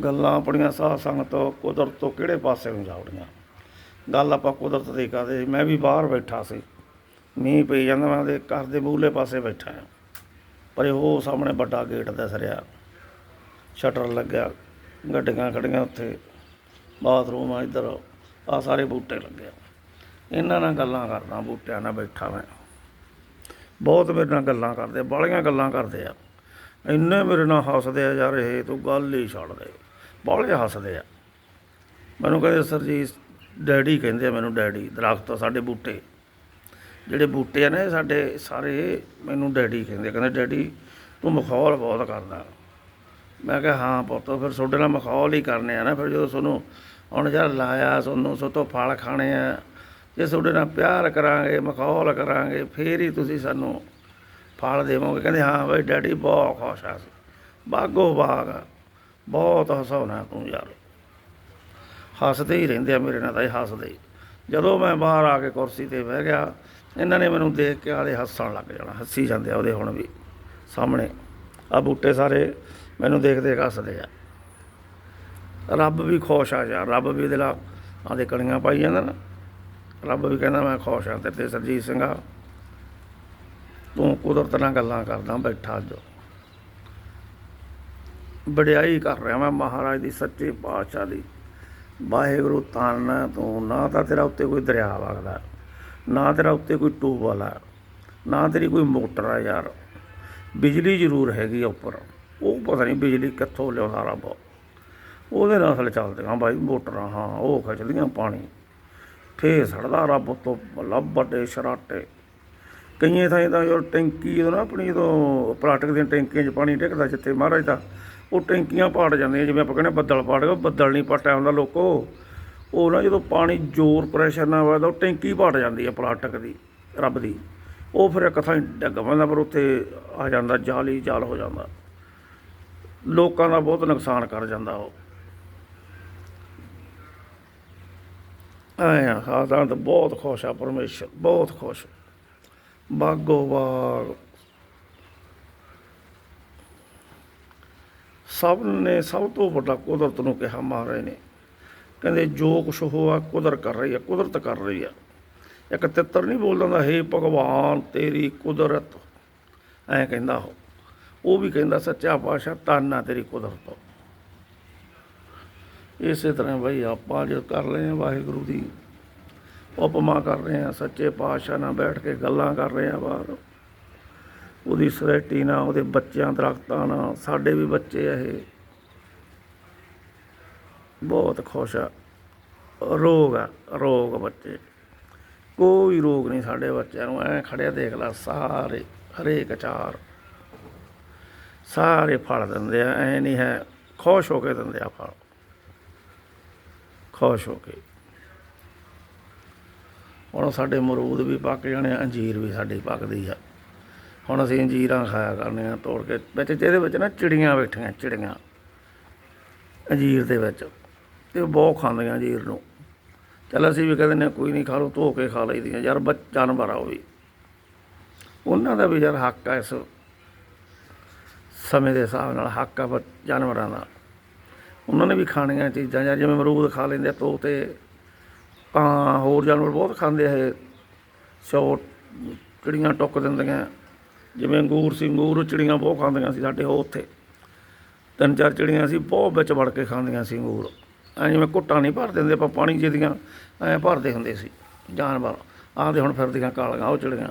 ਗੱਲਾਂ ਆਪਣੀਆਂ ਸਾਧ ਸੰਗਤ ਤੋਂ ਕੁਦਰਤ ਤੋਂ ਕਿਹੜੇ ਪਾਸੇ ਨੂੰ ਜਾਵੜੀਆਂ? ਗੱਲ ਆਪਾਂ ਕੁਦਰਤ ਦੀ ਕਰਦੇ ਮੈਂ ਵੀ ਬਾਹਰ ਬੈਠਾ ਸੀ। ਮੀਂਹ ਪਈ ਜਾਂਦਾ, ਮੈਂ ਉਹਦੇ ਘਰ ਦੇ ਮੂਹਰਲੇ ਪਾਸੇ ਬੈਠਾ ਹਾਂ। ਪਰ ਇਹ ਉਹ ਸਾਹਮਣੇ ਵੱਡਾ ਗੇਟ ਦਿਸ ਰਿਹਾ ਸ਼ਟਰ ਲੱਗਿਆ, ਗੱਡੀਆਂ ਖੜੀਆਂ ਉੱਥੇ। ਬਾਥਰੂਮ ਆ ਇੱਧਰ ਆ ਸਾਰੇ ਬੂਟੇ ਲੱਗੇ ਇਹਨਾਂ ਨਾਲ ਗੱਲਾਂ ਕਰਦਾ, ਬੂਟਿਆਂ ਨਾਲ ਬੈਠਾ ਮੈਂ। ਬਹੁਤ ਮੇਰੇ ਨਾਲ ਗੱਲਾਂ ਕਰਦੇ ਬਾਲੀਆਂ ਗੱਲਾਂ ਕਰਦੇ ਆ। ਇੰਨੇ ਮੇਰੇ ਨਾਲ ਹੱਸਦੇ ਆ ਯਾਰ, ਇਹ ਤੂੰ ਗੱਲ ਹੀ ਛੱਡ ਦੇ। ਬਾਲੇ ਹੱਸਦੇ ਆ। ਮੈਨੂੰ ਕਹਿੰਦੇ, ਸਰ ਜੀ, ਡੈਡੀ ਕਹਿੰਦੇ ਆ ਮੈਨੂੰ, ਡੈਡੀ, ਦਰਖਤ ਆ ਸਾਡੇ ਬੂਟੇ। ਜਿਹੜੇ ਬੂਟੇ ਆ ਨਾ ਸਾਡੇ ਸਾਰੇ, ਮੈਨੂੰ ਡੈਡੀ ਕਹਿੰਦੇ ਕਹਿੰਦੇ, ਡੈਡੀ, ਤੂੰ ਮਖੌਲ ਬਹੁਤ ਕਰਦਾ। ਮੈਂ ਕਿਹਾ, ਹਾਂ ਪੁੱਤ, ਫਿਰ ਤੁਹਾਡੇ ਨਾਲ ਮਖੌਲ ਹੀ ਕਰਨੇ ਆ ਨਾ। ਫਿਰ ਜਦੋਂ ਤੁਹਾਨੂੰ ਹੁਣ ਯਾਰ ਲਾਇਆ, ਤੁਹਾਨੂੰ ਸੋਤੋਂ ਫਲ ਖਾਣੇ ਆ ਜੇ ਤੁਹਾਡੇ ਨਾਲ ਪਿਆਰ ਕਰਾਂਗੇ, ਮਖੌਲ ਕਰਾਂਗੇ, ਫੇਰ ਹੀ ਤੁਸੀਂ ਸਾਨੂੰ ਫਲ ਦੇਵੋਗੇ। ਕਹਿੰਦੇ, ਹਾਂ ਬਈ, ਡੈਡੀ ਬਹੁਤ ਖੁਸ਼ ਆ ਬਾਗੋ ਬਾਗ ਆ। ਬਹੁਤ ਹਸਾਉਣਾ ਤੂੰ ਯਾਰ। ਹੱਸਦੇ ਹੀ ਰਹਿੰਦੇ ਆ ਮੇਰੇ ਨਾਲ ਤਾਂ ਇਹ ਹੱਸਦੇ ਹੀ। ਜਦੋਂ ਮੈਂ ਬਾਹਰ ਆ ਕੇ ਕੁਰਸੀ ਤੇ ਬਹਿ ਗਿਆ, ਇਹਨਾਂ ਨੇ ਮੈਨੂੰ ਦੇਖ ਕੇ ਆਦੇ ਹੱਸਣ ਲੱਗ ਜਾਣਾ, ਹੱਸੀ ਜਾਂਦੇ ਆ ਉਹਦੇ ਹੁਣ ਵੀ ਸਾਹਮਣੇ। ਆ ਬੂਟੇ ਸਾਰੇ ਮੈਨੂੰ ਦੇਖ ਦੇਖ ਹੱਸਦੇ ਆ। ਰੱਬ ਵੀ ਖੁਸ਼ ਆ ਯਾਰ, ਰੱਬ ਵੀ ਦਿਲਾ ਆਦੇ ਕਣੀਆਂ ਪਾਈ ਜਾਂਦਾ ਨਾ। ਰੱਬ ਵੀ ਕਹਿੰਦਾ ਮੈਂ ਖੁਸ਼ ਹਾਂ ਤੇਰੇ ਤੇ ਸਰਜੀਤ ਸਿੰਘਾ ਤੂੰ ਕੁਦਰਤ ਨਾਲ ਗੱਲਾਂ ਕਰਦਾ, ਬੈਠਾ ਜੋ। ਵਡਿਆਈ ਕਰ ਰਿਹਾ ਮੈਂ ਮਹਾਰਾਜ ਦੀ, ਸੱਚੇ ਪਾਤਸ਼ਾਹ ਦੀ। ਵਾਹਿਗੁਰੂ ਤਾਨ ਤੂੰ, ਨਾ ਤਾਂ ਤੇਰਾ ਉੱਤੇ ਕੋਈ ਦਰਿਆ ਵਗਦਾ, ਨਾ ਤੇਰਾ ਉੱਤੇ ਕੋਈ ਟੂਬਵੈਲ ਆ ਨਾ ਤੇਰੀ ਕੋਈ ਮੋਟਰ ਆ ਯਾਰ। ਬਿਜਲੀ ਜ਼ਰੂਰ ਹੈਗੀ ਆ ਉੱਪਰ, ਉਹ ਪਤਾ ਨਹੀਂ ਬਿਜਲੀ ਕਿੱਥੋਂ ਲਿਆਉਂਦਾ ਰੱਬ। ਉਹਦੇ ਨਾਲ ਅਸਲ ਹਾਂ ਬਾਈ ਮੋਟਰਾਂ, ਹਾਂ, ਉਹ ਖਿੱਚਦੀਆਂ ਪਾਣੀ। ਫੇਰ ਸੜਦਾ ਰੱਬ ਤੋਂ ਲੱਭ ਵੱਡੇ ਸ਼ਰਾਟੇ। ਕਈਆਂ ਥਾਂ ਤਾਂ ਯਾਰ ਟੈਂਕੀ ਜਦੋਂ ਨਾ ਆਪਣੀ ਜਦੋਂ ਪਲਾਸਟਿਕ ਦੀਆਂ ਟੈਂਕੀਆਂ 'ਚ ਪਾਣੀ ਡਿੱਗਦਾ ਜਿੱਥੇ ਮਹਾਰਾਜ ਦਾ, ਉਹ ਟੈਂਕੀਆਂ ਪਾੜ ਜਾਂਦੀਆਂ, ਜਿਵੇਂ ਆਪਾਂ ਕਹਿੰਦੇ ਬੱਦਲ ਪਾੜ ਗਏ ਬੱਦਲ ਨਹੀਂ ਪਟਿਆ ਹੁੰਦਾ ਲੋਕੋ। ਉਹ ਨਾ ਜਦੋਂ ਪਾਣੀ ਜ਼ੋਰ ਪ੍ਰੈਸ਼ਰ ਨਾਲ ਵੱਜਦਾ ਉਹ ਟੈਂਕੀ ਭਟ ਜਾਂਦੀ ਹੈ ਪਲਾਸਟਿਕ ਦੀ, ਰੱਬ ਦੀ। ਉਹ ਫਿਰ ਇੱਕ ਥਾਂ ਡਿੱਗ ਪੈਂਦਾ, ਪਰ ਉੱਥੇ ਆ ਜਾਂਦਾ, ਜਾਲ ਹੀ ਜਾਲ ਹੋ ਜਾਂਦਾ। ਲੋਕਾਂ ਦਾ ਬਹੁਤ ਨੁਕਸਾਨ ਕਰ ਜਾਂਦਾ ਉਹ। ਆਇਆ ਸਾਧਾਂ ਤਾਂ ਬਹੁਤ ਖੁਸ਼ ਆ ਪਰਮੇਸ਼ਰ, ਬਹੁਤ ਖੁਸ਼। ਬਾਗੋ ਬਾਗ। ਸਭ ਨੇ ਸਭ ਤੋਂ ਵੱਡਾ ਕੁਦਰਤ ਨੂੰ ਕਿਹਾ, ਮਹਾਰਾਜ ਨੇ। ਕਹਿੰਦੇ, ਜੋ ਕੁਛ ਹੋਆ, ਕੁਦਰਤ ਕਰ ਰਹੀ ਹੈ ਕੁਦਰਤ ਕਰ ਰਹੀ ਹੈ ਇੱਕ ਤਿੱਤਰ ਨਹੀਂ ਬੋਲਦਾ ਹੁੰਦਾ, ਹੇ ਭਗਵਾਨ, ਤੇਰੀ ਕੁਦਰਤ। ਐਂ ਕਹਿੰਦਾ ਉਹ। ਵੀ ਕਹਿੰਦਾ, ਸੱਚਾ ਪਾਤਸ਼ਾਹ ਤਾਨਾ ਤੇਰੀ ਕੁਦਰਤ। ਇਸੇ ਤਰ੍ਹਾਂ ਬਈ ਆਪਾਂ ਜੋ ਕਰ ਰਹੇ ਹਾਂ ਵਾਹਿਗੁਰੂ ਦੀ ਉਪਮਾ ਕਰ ਰਹੇ ਹਾਂ, ਸੱਚੇ ਪਾਤਸ਼ਾਹ ਨਾਲ ਬੈਠ ਕੇ ਗੱਲਾਂ ਕਰ ਰਹੇ ਹਾਂ ਬਾਹਰ। ਉਹਦੀ ਸਵੈਟੀ ਨਾਲ, ਉਹਦੇ ਬੱਚਿਆਂ, ਦਰਖਤਾਂ ਨਾਲ, ਸਾਡੇ ਵੀ ਬੱਚੇ ਆ ਇਹ। ਬਹੁਤ ਖੁਸ਼ ਆ। ਰੋਗ ਆ, ਰੋਗ ਬੱਚੇ। ਕੋਈ ਰੋਗ ਨਹੀਂ ਸਾਡੇ ਬੱਚਿਆਂ ਨੂੰ, ਐ ਖੜਿਆ ਦੇਖ ਲੈ, ਸਾਰੇ, ਹਰੇਕ ਚਾਰ। ਸਾਰੇ ਫਲ ਦਿੰਦੇ ਆ, ਐ ਨਹੀਂ ਹੈ, ਖੁਸ਼ ਹੋ ਕੇ ਦਿੰਦੇ ਆ ਫਲ। ਖੁਸ਼ ਹੋ ਕੇ। ਹੁਣ ਸਾਡੇ ਮਰੂਦ ਵੀ ਪੱਕ ਜਾਣੇ ਆ, ਅੰਜੀਰ ਵੀ ਸਾਡੀ ਪੱਕਦੀ ਆ। ਹੁਣ ਅਸੀਂ ਅੰਜੀਰਾਂ ਖਾਇਆ ਕਰਨੇ ਆ ਤੋੜ ਕੇ ਵਿੱਚ ਜਿਹਦੇ ਵਿੱਚ ਨਾ ਚਿੜੀਆਂ ਬੈਠੀਆਂ ਚਿੜੀਆਂ। ਅੰਜੀਰ ਦੇ ਵਿੱਚ ਤੇ ਉਹ ਬਹੁਤ ਖਾਂਦੀਆਂ ਅੰਜੀਰ ਨੂੰ। ਚੱਲ ਅਸੀਂ ਵੀ ਕਹਿੰਦੇ ਨੇ ਕੋਈ ਨਹੀਂ ਖਾ ਲਓ ਧੋ ਕੇ ਖਾ ਲਈਦੀਆਂ ਯਾਰ ਬੱਚ ਜਾਨਵਰ ਆ ਉਹ ਵੀ। ਉਹਨਾਂ ਦਾ ਵੀ ਯਾਰ ਹੱਕ ਆ ਇਸ ਸਮੇਂ ਦੇ ਹਿਸਾਬ ਨਾਲ ਹੱਕ ਆ ਬ- ਜਾਨਵਰਾਂ ਦਾ। ਉਹਨਾਂ ਨੇ ਵੀ ਖਾਣੀਆਂ ਚੀਜ਼ਾਂ ਜਾਂ ਜਿਵੇਂ ਅਮਰੂਦ ਖਾ ਲੈਂਦੇ ਆ, ਤੋਤੇ ਕਾਂ ਹੋਰ ਜਾਨਵਰ ਬਹੁਤ ਖਾਂਦੇ ਆ ਇਹ। ਸੋ ਚਿੜੀਆਂ ਟੁੱਕ ਦਿੰਦੀਆਂ, ਜਿਵੇਂ ਅੰਗੂਰ ਸੀ, ਅੰਗੂਰ ਚਿੜੀਆਂ ਬਹੁਤ ਖਾਂਦੀਆਂ ਸੀ ਸਾਡੇ ਉਹ ਉੱਥੇ। ਤਿੰਨ ਚਾਰ ਚਿੜੀਆਂ ਸੀ, ਬਹੁਤ ਵਿੱਚ ਵੜ ਕੇ ਖਾਂਦੀਆਂ ਸੀ ਅੰਗੂਰ। ਐਂ ਜਿਵੇਂ ਘੁੱਟਾਂ ਨਹੀਂ ਭਰ ਦਿੰਦੇ ਆਪਾਂ ਪਾਣੀ ਜਿਹਦੀਆਂ ਐਂ ਭਰਦੇ ਹੁੰਦੇ ਸੀ, ਜਾਨਵਰ। ਆਹ ਦੇ ਹੁਣ ਫਿਰਦੀਆਂ ਕਾਲੀਆਂ, ਉਹ ਚਿੜੀਆਂ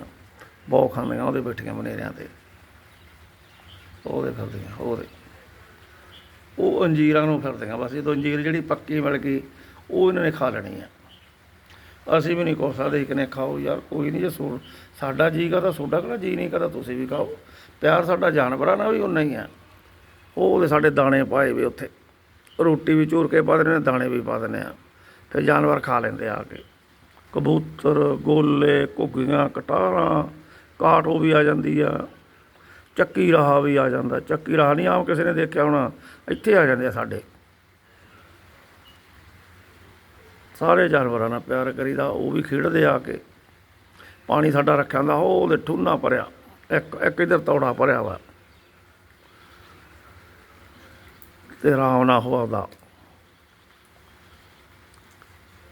ਬਹੁਤ ਖਾਂਦੀਆਂ, ਉਹਦੇ ਬੈਠੀਆਂ ਬਨੇਰਿਆਂ ਤੇ। ਉਹਦੇ ਫਿਰਦੀਆਂ ਉਹਦੇ ਉਹ ਅੰਜੀਰਾਂ ਨੂੰ ਫਿਰਦੀਆਂ ਬਸ, ਜਦੋਂ ਅੰਜੀਰ ਜਿਹੜੀ ਪੱਕੀ ਮਿਲ ਗਈ, ਉਹ ਇਹਨਾਂ ਨੇ ਖਾ ਲੈਣੀ ਆ। ਅਸੀਂ ਵੀ ਨਹੀਂ ਕੋ ਸਕਦੇ ਕਿ ਨੇ ਖਾਓ, ਯਾਰ ਕੋਈ ਨਹੀਂ, ਜੇ ਸੋ ਸਾਡਾ ਜੀ ਕਰਦਾ ਤੁਹਾਡਾ ਕਿਹੜਾ ਜੀ ਨਹੀਂ ਕਰਦਾ, ਤੁਸੀਂ ਵੀ ਖਾਓ। ਪਿਆਰ ਸਾਡਾ ਜਾਨਵਰਾਂ ਨਾਲ ਵੀ ਉਨਾ ਹੀ ਹੈ ਉਹ ਉਹਦੇ ਸਾਡੇ ਦਾਣੇ ਪਾਏ ਵੀ ਉੱਥੇ। ਰੋਟੀ ਵੀ ਚੂਰ ਕੇ ਪਾ ਦਿੰਦੇ ਨੇ, ਦਾਣੇ ਵੀ ਪਾ ਦਿੰਦੇ ਆ। ਫਿਰ ਜਾਨਵਰ ਖਾ ਲੈਂਦੇ ਆ ਕੇ। ਕਬੂਤਰ, ਗੋਲੇ, ਘੁੱਗੀਆਂ, ਕਟਾਰਾਂ ਕਾਟੋ ਵੀ ਆ ਜਾਂਦੀ ਆ। ਚੱਕੀ ਰਾਹ ਵੀ ਆ ਜਾਂਦਾ, ਚੱਕੀ ਰਾਹ ਨਹੀਂ ਆਮ ਕਿਸੇ ਨੇ ਦੇਖਿਆ ਹੋਣਾ, ਇੱਥੇ ਆ ਜਾਂਦੇ ਆ ਸਾਡੇ। ਸਾਰੇ ਜਾਨਵਰਾਂ ਨਾਲ ਪਿਆਰ ਕਰੀਦਾ, ਉਹ ਵੀ ਖੇਡਦੇ ਆ ਕੇ। ਪਾਣੀ ਸਾਡਾ ਰੱਖਿਆ ਹੁੰਦਾ, ਉਹ ਉਹਦੇ ਠੂਨਾ ਭਰਿਆ, ਇੱਕ ਇੱਕ ਇਧਰ ਤੌੜਾ ਭਰਿਆ ਵਾ। ਤੇ ਆਰਾਮ ਨਾਲ ਹੋਦਾ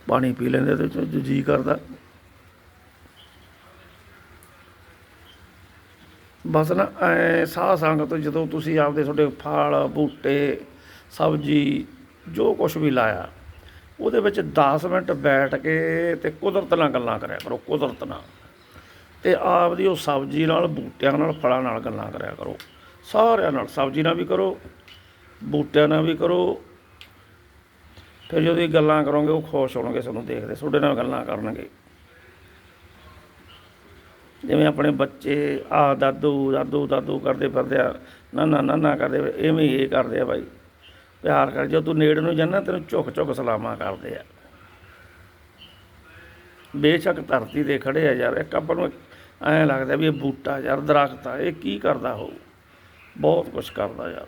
ਪਾਣੀ ਪੀ ਲੈਂਦੇ ਤੇ ਜੋ, ਜੀ ਕਰਦਾ। ਬਸ ਨਾ, ਐ ਸਾਹ ਸੰਗਤ ਜਦੋਂ ਤੁਸੀਂ ਆਪਦੇ ਤੁਹਾਡੇ ਫਲ, ਬੂਟੇ, ਸਬਜ਼ੀ, ਜੋ ਕੁਝ ਵੀ ਲਾਇਆ, ਉਹਦੇ ਵਿੱਚ 10 ਮਿੰਟ ਬੈਠ ਕੇ ਤੇ ਕੁਦਰਤ ਨਾਲ ਗੱਲਾਂ ਕਰਿਆ ਕਰੋ, ਕੁਦਰਤ ਨਾਲ। ਤੇ ਆਪਦੀ ਉਹ ਸਬਜ਼ੀ ਨਾਲ, ਬੂਟਿਆਂ ਨਾਲ, ਫਲਾਂ ਨਾਲ ਗੱਲਾਂ ਕਰਿਆ ਕਰੋ। ਸਾਰਿਆਂ ਨਾਲ ਸਬਜ਼ੀ ਨਾਲ ਵੀ ਕਰੋ, ਬੂਟਿਆਂ ਨਾਲ ਵੀ ਕਰੋ। ਫਿਰ ਜਦੋਂ ਇਹ ਗੱਲਾਂ ਕਰੋਗੇ, ਉਹ ਖੁਸ਼ ਹੋਣਗੇ, ਤੁਹਾਨੂੰ ਦੇਖਦੇ, ਤੁਹਾਡੇ ਨਾਲ ਗੱਲਾਂ ਕਰਨਗੇ। ਜਿਵੇਂ ਆਪਣੇ ਬੱਚੇ ਆ ਦਾਦੂ ਦਾਦੂ ਦਾਦੂ ਕਰਦੇ ਫਿਰਦੇ ਆ ਨਾ ਨਾ ਨਾ ਨਾ ਕਰਦੇ ਐਵੇਂ ਇਹ ਕਰਦੇ ਆ ਬਾਈ। ਪਿਆਰ ਕਰ ਜਦੋਂ ਤੂੰ ਨੇੜੇ ਨੂੰ ਜਾਂਦਾ, ਤੈਨੂੰ ਝੁਕ ਝੁਕ ਸਲਾਮਾਂ ਕਰਦੇ ਆ। ਬੇਸ਼ੱਕ ਧਰਤੀ ਤੇ ਖੜੇ ਆ ਯਾਰ, ਇੱਕ ਆਪਾਂ ਨੂੰ ਐਂ ਲੱਗਦਾ ਵੀ ਇਹ ਬੂਟਾ ਯਾਰ, ਦਰਖਤ ਆ, ਇਹ ਕੀ ਕਰਦਾ ਹੋਊ ਬਹੁਤ ਕੁਝ ਕਰਦਾ ਯਾਰ।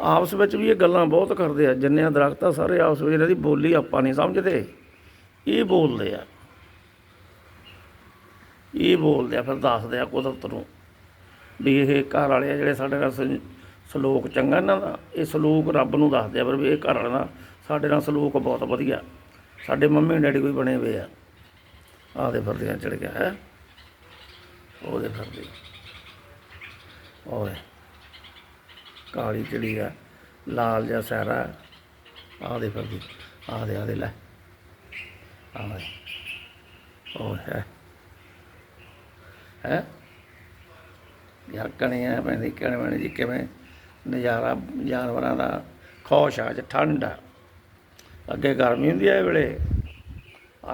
ਆਪਸ ਵਿੱਚ ਵੀ ਇਹ ਗੱਲਾਂ ਬਹੁਤ ਕਰਦੇ ਆ, ਜਿੰਨੇ ਦਰਖਤ ਆ, ਸਾਰੇ ਆਪਸ ਵਿੱਚ ਇਹਨਾਂ ਦੀ ਬੋਲੀ ਆਪਾਂ ਨਹੀਂ ਸਮਝਦੇ। ਇਹ ਬੋਲਦੇ ਆ। ਇਹ ਬੋਲਦੇ ਆ, ਫਿਰ ਦੱਸਦੇ ਆ ਕੁਦਰਤ ਨੂੰ ਵੀ ਇਹ ਘਰ ਵਾਲੇ ਆ ਜਿਹੜੇ ਸਾਡੇ ਨਾਲ ਸਲੋਕ ਚੰਗਾ ਇਹਨਾਂ ਦਾ। ਇਹ ਸਲੂਕ ਰੱਬ ਨੂੰ ਦੱਸਦੇ ਆ, ਪਰ ਵੀ ਇਹ ਘਰ ਵਾਲੇ ਦਾ ਸਾਡੇ ਨਾਲ ਸਲੂਕ ਬਹੁਤ ਵਧੀਆ। ਸਾਡੇ ਮੰਮੀ ਡੈਡੀ ਕੋਈ ਬਣੇ ਹੋਏ ਆ। ਆਦੇ ਫਿਰਦੀਆਂ ਚੜ ਗਿਆ ਹੈ? ਉਹਦੇ ਫਿਰਦੇ ਉਹਦੇ ਕਾਲੀ ਚਿੜੀ ਆ ਲਾਲ ਜਿਹਾ ਸਹਿਰਾ ਆਦੇ ਫਿਰਦੀ ਆਦੇ ਆਦੇ ਲੈ। ਆਦੇ ਉਹ ਹੈ? ਹੈ? ਯਾਰ ਕਣੀਆਂ ਪੈਂਦੀ ਕਣ ਬਣ ਜੀ, ਕਿਵੇਂ ਨਜ਼ਾਰਾ, ਜਾਨਵਰਾਂ ਦਾ ਖੁਸ਼ ਆ, ਅੱਜ ਠੰਡ ਆ। ਅੱਗੇ ਗਰਮੀ ਹੁੰਦੀ ਹੈ ਵੇਲੇ।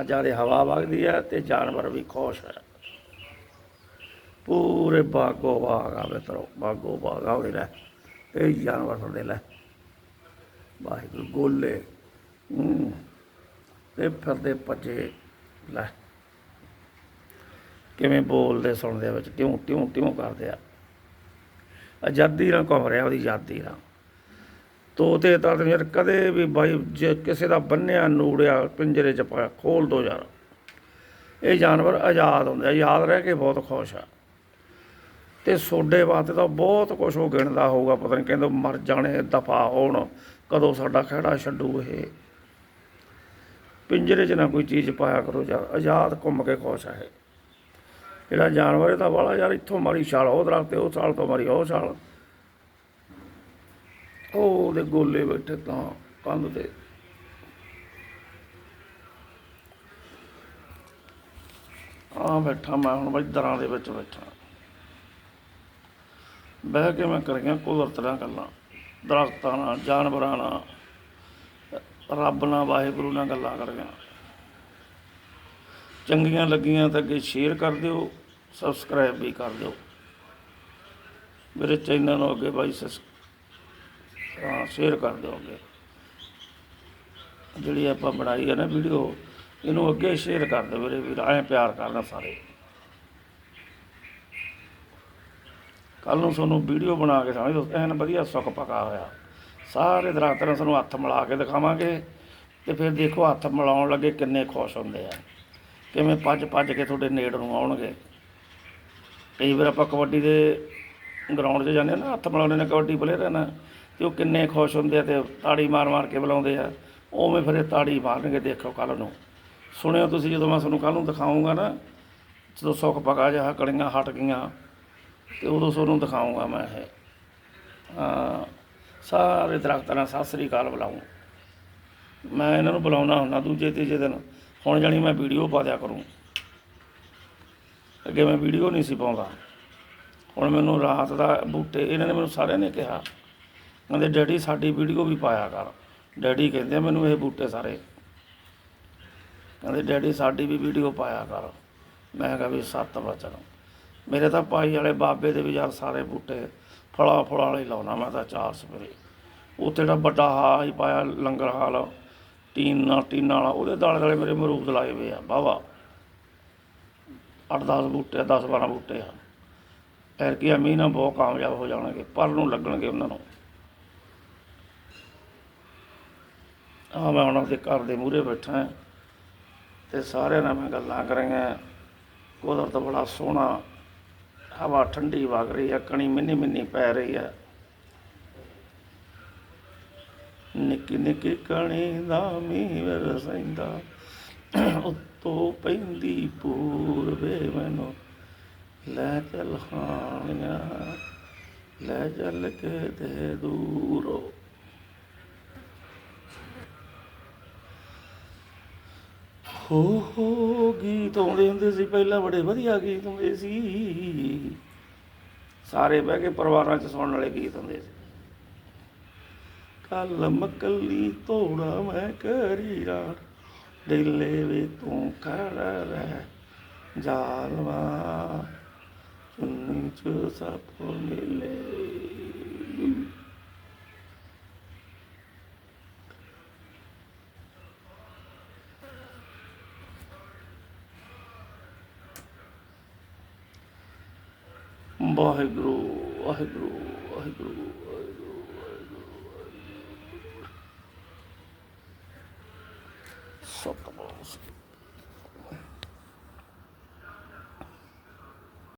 ਅੱਜ ਆਦੇ ਹਵਾ ਵਗਦੀ ਹੈ ਤੇ ਜਾਨਵਰ ਵੀ ਖੁਸ਼ ਹੈ ਪੂਰੇ ਬਾਗੋ ਬਾਗ ਆ ਮਿੱਤਰੋ, ਬਾਗੋ ਬਾਗ ਆ ਉਰੇ ਲੈ। ਇਹ ਜਾਨਵਰ ਫਿਰਦੇ ਲੈ। ਵਾਹਿਗੁਰੂ ਗੋਲੇ। ਤੇ ਫਿਰਦੇ ਭੱਜੇ ਲੈ। ਕਿਵੇਂ ਬੋਲਦੇ ਸੁਣਦੇ ਵਿੱਚ? ਟਿਉਂ ਟਿਉਂ ਟਿਉਂ ਕਰਦੇ ਆ। ਆਜ਼ਾਦੀ ਨਾਲ ਘੁੰਮ ਰਿਹਾ, ਉਹਦੀ ਆਜ਼ਾਦੀ ਨਾਲ। ਤੋਤੇ ਤਾਂ ਯਾਰ ਕਦੇ ਵੀ ਬਾਈ ਜੇ ਕਿਸੇ ਦਾ ਬੰਨਿਆ ਨੂੜਿਆ, ਪਿੰਜਰੇ ਚ ਪਾਇਆ, ਖੋਲ ਦੋ ਯਾਰ। ਇਹ ਜਾਨਵਰ ਆਜ਼ਾਦ ਹੁੰਦੇ ਆ ਆਜ਼ਾਦ ਰਹਿ ਕੇ ਬਹੁਤ ਖੁਸ਼ ਆ। ਤੇ ਸੋਡੇ ਵਾਸਤੇ ਤਾਂ ਬਹੁਤ ਕੁਝ ਉਹ ਗਿਣਦਾ ਹੋਊਗਾ, ਪਤਾ ਨਹੀਂ ਕਹਿੰਦੇ ਮਰ ਜਾਣੇ, ਦਫਾ ਹੋਣ, ਕਦੋਂ ਸਾਡਾ ਖਹਿੜਾ ਛੱਡੂ ਇਹ। ਪਿੰਜਰੇ 'ਚ ਨਾ ਕੋਈ ਚੀਜ਼ ਪਾਇਆ ਕਰੋ ਯਾਰ, ਆਜ਼ਾਦ ਘੁੰਮ ਕੇ ਖੁਸ਼ ਆ ਇਹ। ਜਿਹੜਾ ਜਾਨਵਰ ਤਾਂ ਵਾਲਾ ਯਾਰ ਇੱਥੋਂ ਮਾਰੀ ਛਾਲ, ਉਹ ਦਰਖਤ ਤੇ ਉਹ ਛਾਲ ਤੋਂ ਮਾਰੀ ਉਹ ਛਾਲ। ਉਹ ਉਹਦੇ ਗੋਲੇ ਬੈਠੇ ਤਾਂ ਕੰਧ ਤੇ। ਆ ਬੈਠਾ ਮੈਂ ਹੁਣ ਬਈ ਦਰਾਂ ਦੇ ਵਿੱਚ ਬੈਠਾ। ਬਹਿ ਕੇ ਮੈਂ ਕਰੀਆਂ ਕੁਦਰਤ ਨਾਲ ਗੱਲਾਂ, ਦਰਖਤਾਂ ਨਾਲ, ਜਾਨਵਰਾਂ ਨਾਲ। ਰੱਬ ਨਾਲ, ਵਾਹਿਗੁਰੂ ਨਾਲ ਗੱਲਾਂ ਕਰੀਆਂ ਚੰਗੀਆਂ ਲੱਗੀਆਂ ਤਾਂ ਅੱਗੇ ਸ਼ੇਅਰ ਕਰ ਦਿਓ। ਸਬਸਕ੍ਰਾਈਬ ਵੀ ਕਰ ਦਿਓ। ਮੇਰੇ ਚੈਨਲ ਨੂੰ ਅੱਗੇ ਬਾਈ ਸਸ ਹਾਂ ਸ਼ੇਅਰ ਕਰ ਦਿਓ ਅੱਗੇ। ਜਿਹੜੀ ਆਪਾਂ ਬਣਾਈ ਹੈ ਨਾ ਵੀਡੀਓ ਇਹਨੂੰ ਅੱਗੇ ਸ਼ੇਅਰ ਕਰ ਦਿਓ ਮੇਰੇ ਵੀਰ, ਐਂ ਪਿਆਰ ਕਰਨਾ ਸਾਰੇ। ਕੱਲ ਨੂੰ ਤੁਹਾਨੂੰ ਵੀਡੀਓ ਬਣਾ ਕੇ ਸਮਝ ਲਓ ਐਨ ਵਧੀਆ ਸੁੱਕ ਪਕਾ ਹੋਇਆ। ਸਾਰੇ ਦਰਖਤਾਂ ਨੂੰ ਤੁਹਾਨੂੰ ਹੱਥ ਮਿਲਾ ਕੇ ਦਿਖਾਵਾਂਗੇ, ਤੇ ਫਿਰ ਦੇਖੋ ਹੱਥ ਮਿਲਾਉਣ ਲੱਗੇ ਕਿੰਨੇ ਖੁਸ਼ ਹੁੰਦੇ ਆ। ਕਿਵੇਂ ਭੱਜ ਭੱਜ ਕੇ ਤੁਹਾਡੇ ਨੇੜ ਨੂੰ ਆਉਣਗੇ। ਕਈ ਵਾਰ ਆਪਾਂ ਕਬੱਡੀ ਦੇ ਗਰਾਊਂਡ 'ਚ ਜਾਂਦੇ ਆ ਨਾ, ਹੱਥ ਮਿਲਾਉਂਦੇ ਨੇ ਕਬੱਡੀ ਪਲੇਅਰ ਨਾ ਤੇ ਉਹ ਕਿੰਨੇ ਖੁਸ਼ ਹੁੰਦੇ ਆ ਤੇ ਤਾੜੀ ਮਾਰ ਮਾਰ ਕੇ ਬੁਲਾਉਂਦੇ ਆ। ਉਵੇਂ ਫਿਰ ਇਹ ਤਾੜੀ ਮਾਰਨਗੇ, ਦੇਖੋ ਕੱਲ ਨੂੰ। ਸੁਣਿਓ ਤੁਸੀਂ, ਜਦੋਂ ਮੈਂ ਤੁਹਾਨੂੰ ਕੱਲ ਨੂੰ ਦਿਖਾਉਂਗਾ ਨਾ, ਜਦੋਂ ਸੁੱਖ ਪਕਾ ਜਾ ਕੜੀਆਂ ਹਟ ਗਈਆਂ, ਤੇ ਉਦੋਂ ਤੁਹਾਨੂੰ ਦਿਖਾਉਂਗਾ ਮੈਂ ਇਹ। ਸਾਰੇ ਦਰਖਤਾਂ ਨਾਲ ਸਤਿ ਸ੍ਰੀ ਅਕਾਲ ਬੁਲਾਉਂ ਮੈਂ ਇਹਨਾਂ ਨੂੰ ਬੁਲਾਉਣਾ ਹੁੰਦਾ ਦੂਜੇ ਤੀਜੇ ਦਿਨ। ਹੁਣ ਜਾਣੀ ਮੈਂ ਵੀਡੀਓ ਪਾ ਦਿਆ ਕਰੂੰ। ਅੱਗੇ ਮੈਂ ਵੀਡੀਓ ਨਹੀਂ ਸੀ ਪਾਉਂਦਾ। ਹੁਣ ਮੈਨੂੰ ਰਾਤ ਦਾ ਬੂਟੇ, ਇਹਨਾਂ ਨੇ ਮੈਨੂੰ ਸਾਰਿਆਂ ਨੇ ਕਿਹਾ। ਕਹਿੰਦੇ, ਡੈਡੀ, ਸਾਡੀ ਵੀਡੀਓ ਵੀ ਪਾਇਆ ਕਰ। ਡੈਡੀ ਕਹਿੰਦੇ, ਮੈਨੂੰ ਇਹ ਬੂਟੇ ਸਾਰੇ। ਕਹਿੰਦੇ, ਡੈਡੀ, ਸਾਡੀ ਵੀ ਵੀਡੀਓ ਪਾਇਆ ਕਰ। ਮੈਂ ਕਿਹਾ ਵੀ, ਸੱਤ ਵਚਨ। ਮੇਰੇ ਤਾਂ ਪਾਈ ਵਾਲੇ ਬਾਬੇ ਦੇ ਵੀ ਯਾਰ ਸਾਰੇ ਬੂਟੇ ਫਲਾਂ ਫਲਾਂ ਵਾਲੇ ਲਾਉਣਾ, ਮੈਂ ਤਾਂ ਚਾਰ ਸਪਰੇ ਉੱਥੇ ਜਿਹੜਾ ਵੱਡਾ ਹਾ ਹੀ ਪਾਇਆ, ਲੰਗਰ ਹਾਲ, ਟੀਨ ਨਾਲ, ਟੀਨਾਂ ਵਾਲਾ, ਉਹਦੇ ਦਾਲੇ ਦਾਲੇ ਮੇਰੇ ਮਰੂਦ ਲਾਏ ਹੋਏ ਆ ਵਾਹਵਾ 8-10 ਬੂਟੇ 10-12 ਬੂਟੇ ਆ ਐਰ ਕੀ ਮੀਂਹ ਨਾਲ ਬਹੁਤ ਕਾਮਯਾਬ ਹੋ ਜਾਣਗੇ ਪਰ ਨੂੰ ਲੱਗਣਗੇ ਉਹਨਾਂ ਨੂੰ। ਆ ਮੈਂ ਉਹਨਾਂ ਦੇ ਘਰ ਦੇ ਮੂਹਰੇ ਬੈਠਾ ਹਾਂ ਤੇ ਸਾਰਿਆਂ ਨਾਲ ਮੈਂ ਗੱਲਾਂ ਕਰਾਂਗਾ ਕੁਦਰਤ ਬੜਾ ਸੋਹਣਾ, ਹਵਾ ਠੰਡੀ ਵਗ ਰਹੀ ਹੈ, ਕਣੀ ਮਿੰਨੀ ਮਿੰਨੀ ਪੈ ਰਹੀ ਹੈ। ਨਿੱਕੀ ਨਿੱਕੀ ਕਣੀ ਦਾ ਮੀਂਹ ਵਰਸੈਂਦਾ ਉੱਤੋਂ ਪੈਂਦੀ ਪੂਰਬੇ ਮੈਨੂੰ। ਲੈ ਚੱਲ ਹਾਣੀਆਂ, ਲੈ ਚੱਲ ਕੇ ਦੇ ਦੂਰੋ। ਹੋ ਹੋ, ਗੀਤ ਆਉਂਦੇ ਹੁੰਦੇ ਸੀ, ਪਹਿਲਾਂ ਬੜੇ ਵਧੀਆ ਗੀਤ ਹੁੰਦੇ ਸੀ। ਸਾਰੇ ਬਹਿ ਕੇ ਪਰਿਵਾਰਾਂ 'ਚ ਸੁਣਨ ਵਾਲੇ ਗੀਤ ਹੁੰਦੇ ਸੀ। ਕੱਲ ਮਕਲੀ ਤੋੜਾ ਮੈਂ ਕਰੀ ਰਾਣ ਡੇਲੇ ਵੇ ਤੂੰ ਖੜਾ ਰਹਿ ਜਾਲਵਾ। ਚੁੰਨੀ ਚ ਸਪ ਮਿਲੇ। ਵਾਹਿਗੁਰੂ ਵਾਹਿਗੁਰੂ ਵਾਹਿਗੁਰੂ। ਵਾਹਿਗੁਰੂ ਸਤਿਨਾਮ